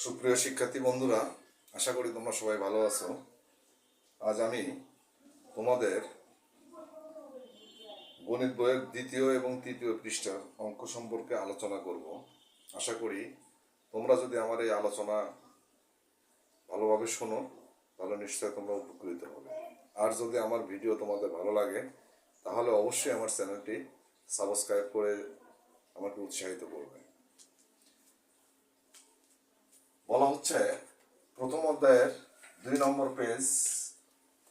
সুপ্রিয় শিক্ষার্থী বন্ধুরা, আশা করি তোমরা সবাই ভালো আছো। আজ আমি তোমাদের গণিত বইয়ের দ্বিতীয় এবং তৃতীয় পৃষ্ঠার অঙ্ক সম্পর্কে আলোচনা করব। আশা করি তোমরা যদি আমার এই আলোচনা ভালোভাবে শোনো, তাহলে নিশ্চয় তোমরা উপকৃত হবে। আর যদি আমার ভিডিও তোমাদের ভালো লাগে, তাহলে অবশ্যই আমার চ্যানেলটি সাবস্ক্রাইব করে আমাকে উৎসাহিত করবে। বলা হচ্ছে প্রথম অধ্যায়ের দুই নম্বর পেজ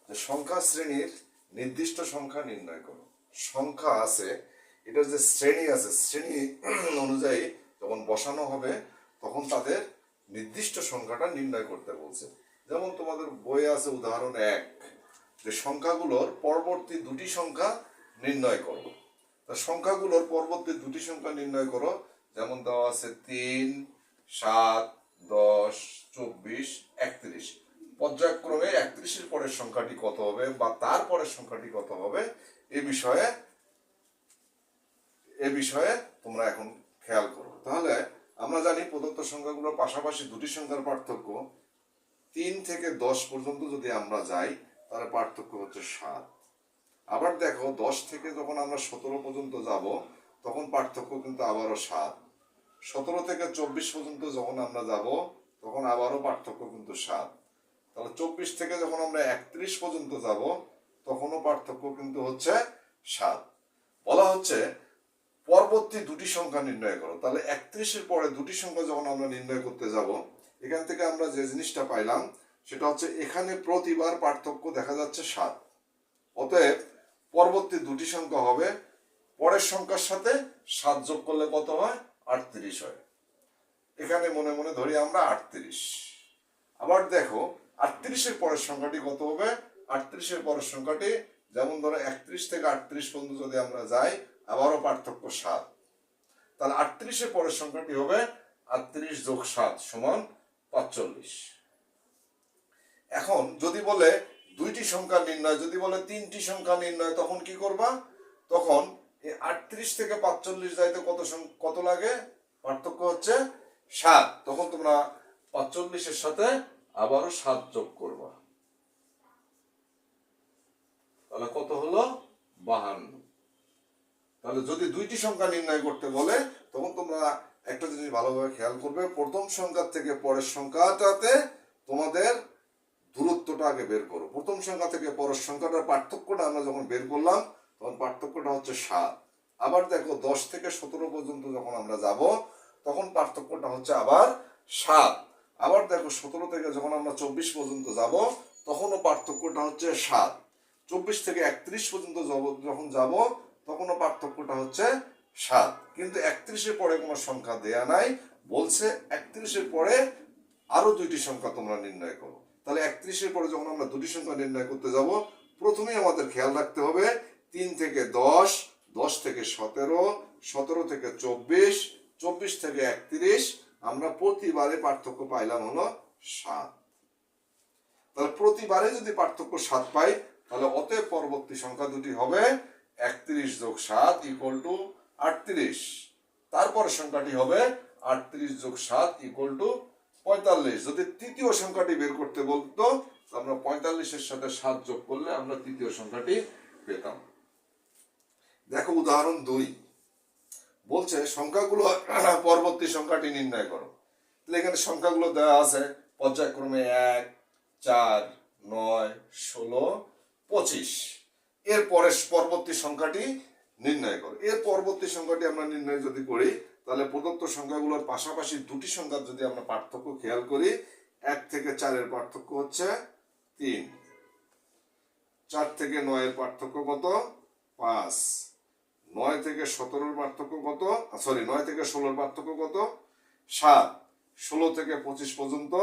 যে সংখ্যা শ্রেণির নির্দিষ্ট সংখ্যা নির্ণয় করো। সংখ্যা আছে এটার যে শ্রেণি আছে। শ্রেণি অনুযায়ী যখন বসানো হবে, তখন তাদের নির্দিষ্ট সংখ্যাটা নির্ণয় করতে বলছে। যেমন তোমাদের বইয়ে আছে উদাহরণ এক, যে সংখ্যাগুলোর পরবর্তী দুটি সংখ্যা নির্ণয় করো। তা সংখ্যাগুলোর পরবর্তী দুটি সংখ্যা নির্ণয় করো। যেমন দেওয়া আছে তিন, সাত দশ, চব্বিশ, একত্রিশ। পর্যায়ক্রমে একত্রিশের পরের সংখ্যাটি কত হবে বা তার পরের সংখ্যাটি কত হবে এ বিষয়ে এ বিষয়ে তোমরা এখন খেয়াল করো। তাহলে আমরা জানি প্রদত্ত সংখ্যাগুলোর পাশাপাশি দুটি সংখ্যার পার্থক্য। তিন থেকে দশ পর্যন্ত যদি আমরা যাই তাহলে পার্থক্য হচ্ছে সাত। আবার দেখো, দশ থেকে যখন আমরা সতেরো পর্যন্ত যাব, তখন পার্থক্য কিন্তু আবারও সাত। সতেরো থেকে চব্বিশ পর্যন্ত যখন আমরা যাব, তখন আবারও পার্থক্য কিন্তু সাত। তাহলে চব্বিশ থেকে যখন আমরা একত্রিশ পর্যন্ত যাব, তখনও পার্থক্য কিন্তু হচ্ছে সাত। বলা হচ্ছে পরবর্তী দুটি সংখ্যা নির্ণয় করো। তাহলে একত্রিশের পরে দুটি সংখ্যা যখন আমরা নির্ণয় করতে যাব, এখান থেকে আমরা যে জিনিসটা পাইলাম, সেটা হচ্ছে এখানে প্রতিবার পার্থক্য দেখা যাচ্ছে সাত। অতএব পরবর্তী দুটি সংখ্যা হবে, পরের সংখ্যার সাথে সাত যোগ করলে কত হয়? আটত্রিশ হয়। এখানে মনে মনে ধরি আমরা আটত্রিশ। আবার দেখো, আটত্রিশের পরের সংখ্যাটি কত হবে? আটত্রিশের পরের সংখ্যাটি, যেমন ধরো একত্রিশ থেকে আটত্রিশ পর্যন্ত যদি আমরা যাই, আবারও পার্থক্য সাত। তাহলে আটত্রিশের পরের সংখ্যাটি হবে আটত্রিশ যোগ সাত সমান পাঁচচল্লিশ। এখন যদি বলে দুইটি সংখ্যা নির্ণয়, যদি বলে তিনটি সংখ্যা নির্ণয়, তখন কি করবা? তখন এই আটত্রিশ থেকে পাঁচচল্লিশ যাইতে কত কত লাগে? পার্থক্য হচ্ছে সাত। তখন তোমরা পাঁচচল্লিশের সাথে আবারও সাত যোগ করবা। তাহলে কত হলো? বাহান্ন। তাহলে যদি দুইটি সংখ্যা নির্ণয় করতে বলে, তখন তোমরা একটা জিনিস ভালোভাবে খেয়াল করবে। প্রথম সংখ্যা থেকে পরের সংখ্যাটাতে তোমাদের দূরত্বটা আগে বের করো। প্রথম সংখ্যা থেকে পরের সংখ্যাটার পার্থক্যটা আমরা যখন বের করলাম তখন পার্থক্যটা হচ্ছে সাত। আবার দেখো, দশ থেকে সতেরো পর্যন্ত যখন আমরা যাব, তখন পার্থক্যটা হচ্ছে আবার সাত। আবার দেখো, সতেরো থেকে যখন আমরা চব্বিশ পর্যন্ত যাব, তখনও পার্থক্যটা হচ্ছে সাত। চব্বিশ থেকে একত্রিশ পর্যন্ত যখন যাব, তখনও পার্থক্যটা হচ্ছে সাত। কিন্তু একত্রিশের পরে কোনো সংখ্যা দেয়া নাই, বলছে একত্রিশের পরে আরও দুইটি সংখ্যা তোমরা নির্ণয় করো। তাহলে একত্রিশের পরে যখন আমরা দুটি সংখ্যা নির্ণয় করতে যাব, প্রথমেই আমাদের খেয়াল রাখতে হবে তিন থেকে দশ দশ থেকে সতেরো সতেরো থেকে চব্বিশ চব্বিশ থেকে একত্রিশ, আমরা প্রতিবারে পার্থক্য পাইলাম হলো সাত। তাহলে প্রতিবারে যদি পার্থক্য সাত পাই, তাহলে অতএব পরবর্তী সংখ্যা দুটি হবে একত্রিশ যোগ সাত ইকুয়াল টু আটত্রিশ। তারপর সংখ্যাটি হবে আটত্রিশ যোগ সাত ইকুয়াল টু পঁয়তাল্লিশ। যদি তৃতীয় সংখ্যাটি বের করতে বলতো আমরা পঁয়তাল্লিশের সাথে সাত যোগ করলে আমরা তৃতীয় সংখ্যাটি পেতাম। দেখো উদাহরণ দুই। বলছে, সংখ্যাগুলো, পরবর্তী সংখ্যাটি নির্ণয় করো। তাহলে এখানে সংখ্যাগুলো দেওয়া আছে, পর্যায়ক্রমে এক, চার, নয়, ষোলো, পঁচিশ। এর পরে পরবর্তী সংখ্যাটি নির্ণয় করো। এর পরবর্তী সংখ্যাটি আমরা নির্ণয় যদি করি, তাহলে প্রদত্ত সংখ্যাগুলোর পাশাপাশি দুটি সংখ্যার যদি আমরা পার্থক্য খেয়াল করি, এক থেকে চারের পার্থক্য হচ্ছে তিন। চার থেকে নয়ের পার্থক্য কত? পাঁচ। নয় থেকে সতেরোর পার্থক্য কত? সরি, নয় থেকে ষোলোর পার্থক্য কত? সাত। ষোলো থেকে পঁচিশ পর্যন্ত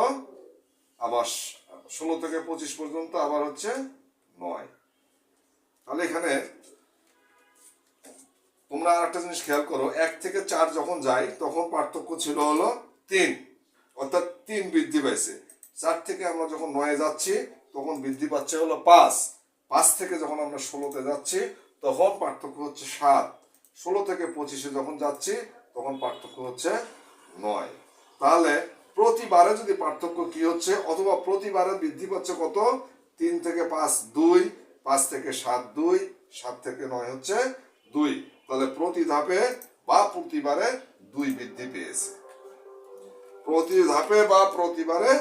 আবার ষোলো থেকে পঁচিশ পর্যন্ত আবার হচ্ছে নয়। তাহলে এখানে তোমরা আর একটা জিনিস খেয়াল করো, এক থেকে চার যখন যাই তখন পার্থক্য ছিল হলো তিন। অর্থাৎ তিন বৃদ্ধি পাইছে। চার থেকে আমরা যখন নয়ে যাচ্ছি, তখন বৃদ্ধি পাচ্ছে হলো পাঁচ। পাঁচ থেকে যখন আমরা ষোলোতে যাচ্ছি তখন পার্থক্য হচ্ছে সাত। ষোলো থেকে পঁচিশে যখন যাচ্ছি, তখন পার্থক্য হচ্ছে নয়। তাহলে প্রতিবারে যদি পার্থক্য কি হচ্ছে, অথবা প্রতিবারে বৃদ্ধি পাচ্ছে কত? তিন থেকে পাঁচ, দুই। পাঁচ থেকে সাত, দুই। সাত থেকে নয় হচ্ছে দুই। তাহলে প্রতি ধাপে বা প্রতিবারে দুই বৃদ্ধি পেয়েছে। প্রতি ধাপে বা প্রতিবারে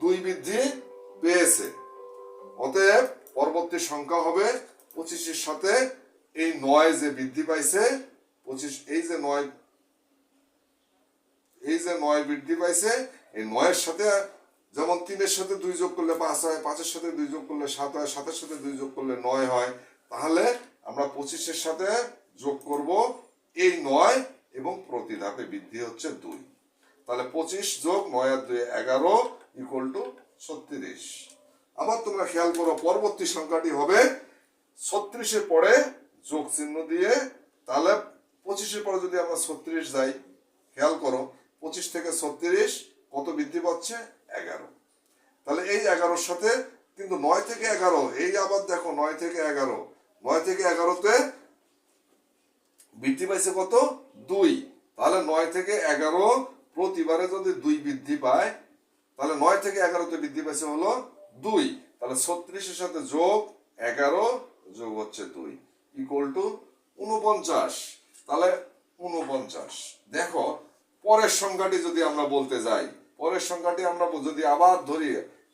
দুই বৃদ্ধি পেয়েছে। অতএব পরবর্তী সংখ্যা হবে পঁচিশের সাথে এই নয় যে বৃদ্ধি পাইছে, পঁচিশ, এই যে নয়, এই যে নয় বৃদ্ধি পাইছে, এই নয়ের সাথে যেমন তিনের সাথে দুই যোগ করলে পাঁচ হয়, পাঁচের সাথে দুই যোগ করলে সাত হয়, সাতের সাথে দুই যোগ করলে নয় হয়, তাহলে আমরা পঁচিশের সাথে যোগ করব এই নয় এবং প্রতি ধাপে বৃদ্ধি হচ্ছে দুই। তাহলে পঁচিশ যোগ নয় আর দুই, এগারো ইকুয়াল টু ছত্রিশ। আবার তোমরা খেয়াল করো, পরবর্তী সংখ্যাটি হবে ছত্রিশের পরে যোগ চিহ্ন দিয়ে, তাহলে পঁচিশের পরে যদি আমরা ছত্রিশ যাই, খেয়াল করো, পঁচিশ থেকে ছত্রিশ, কত বৃদ্ধি পাচ্ছে? এগারো। তাহলে এই এগারোর সাথে কিন্তু নয় থেকে এগারো, এই আবার দেখো নয় থেকে এগারো, নয় থেকে এগারোতে বৃদ্ধি পাইছে কত? দুই। তাহলে নয় থেকে এগারো প্রতিবারে যদি দুই বৃদ্ধি পায়, তাহলে নয় থেকে এগারোতে বৃদ্ধি পাইছে হলো দুই। তাহলে ছত্রিশের সাথে যোগ এগারো, যোগ হচ্ছে দুই। ইকুয়াল টু উনপঞ্চাশ তাহলে উনপঞ্চাশ দেখো, পরের সংখ্যাটি যদি আমরা বলতে যাই, পরের সংখ্যাটি আমরা যদি আবার ধরি,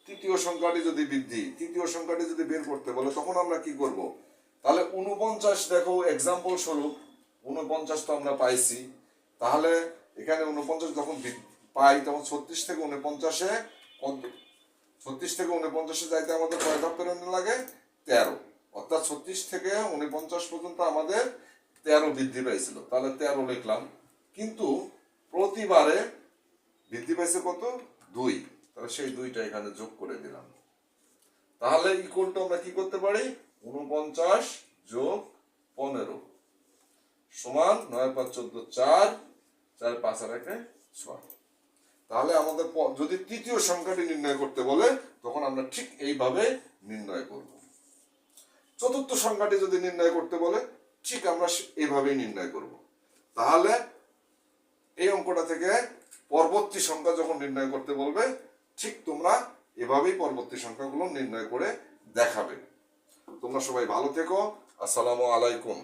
তৃতীয় সংখ্যাটি যদি বৃদ্ধি, তৃতীয় সংখ্যাটি যদি বের করতে বলে, তখন আমরা কি করব? তাহলে উনপঞ্চাশ দেখো এক্সাম্পল স্বরূপ উনপঞ্চাশ তো আমরা পাইছি। তাহলে এখানে উনপঞ্চাশ যখন পাই, তখন ছত্রিশ থেকে উনপঞ্চাশে ছত্রিশ থেকে উনপঞ্চাশে যাইতে আমাদের কয় ধাপ লাগে? তেরো। অর্থাৎ ছত্রিশ থেকে উনপঞ্চাশ পর্যন্ত আমাদের তেরো বৃদ্ধি পাইছিল তাহলে তেরো লিখলাম। কিন্তু প্রতিবারে বৃদ্ধি পাইছে কত? দুই। তাহলে সেই দুইটা এখানে যোগ করে দিলাম। তাহলে ইকুয়াল টু আমরা কি করতে পারি? উনপঞ্চাশ যোগ পনেরো সমান নয় পাঁচ চোদ্দ চার চার পাঁচ আর একে ছয়। তাহলে আমাদের যদি তৃতীয় সংখ্যাটি নির্ণয় করতে বলে, তখন আমরা ঠিক এইভাবে নির্ণয় করব। চতুর্থ সংখ্যাটি যদি নির্ণয় করতে বলে, ঠিক আমরা এভাবেই নির্ণয় করব। তাহলে এই অঙ্কটা থেকে পরবর্তী সংখ্যা যখন নির্ণয় করতে বলবে, ঠিক তোমরা এভাবেই পরবর্তী সংখ্যাগুলো নির্ণয় করে দেখাবে। তোমরা সবাই ভালো থেকো। আসসালামু আলাইকুম।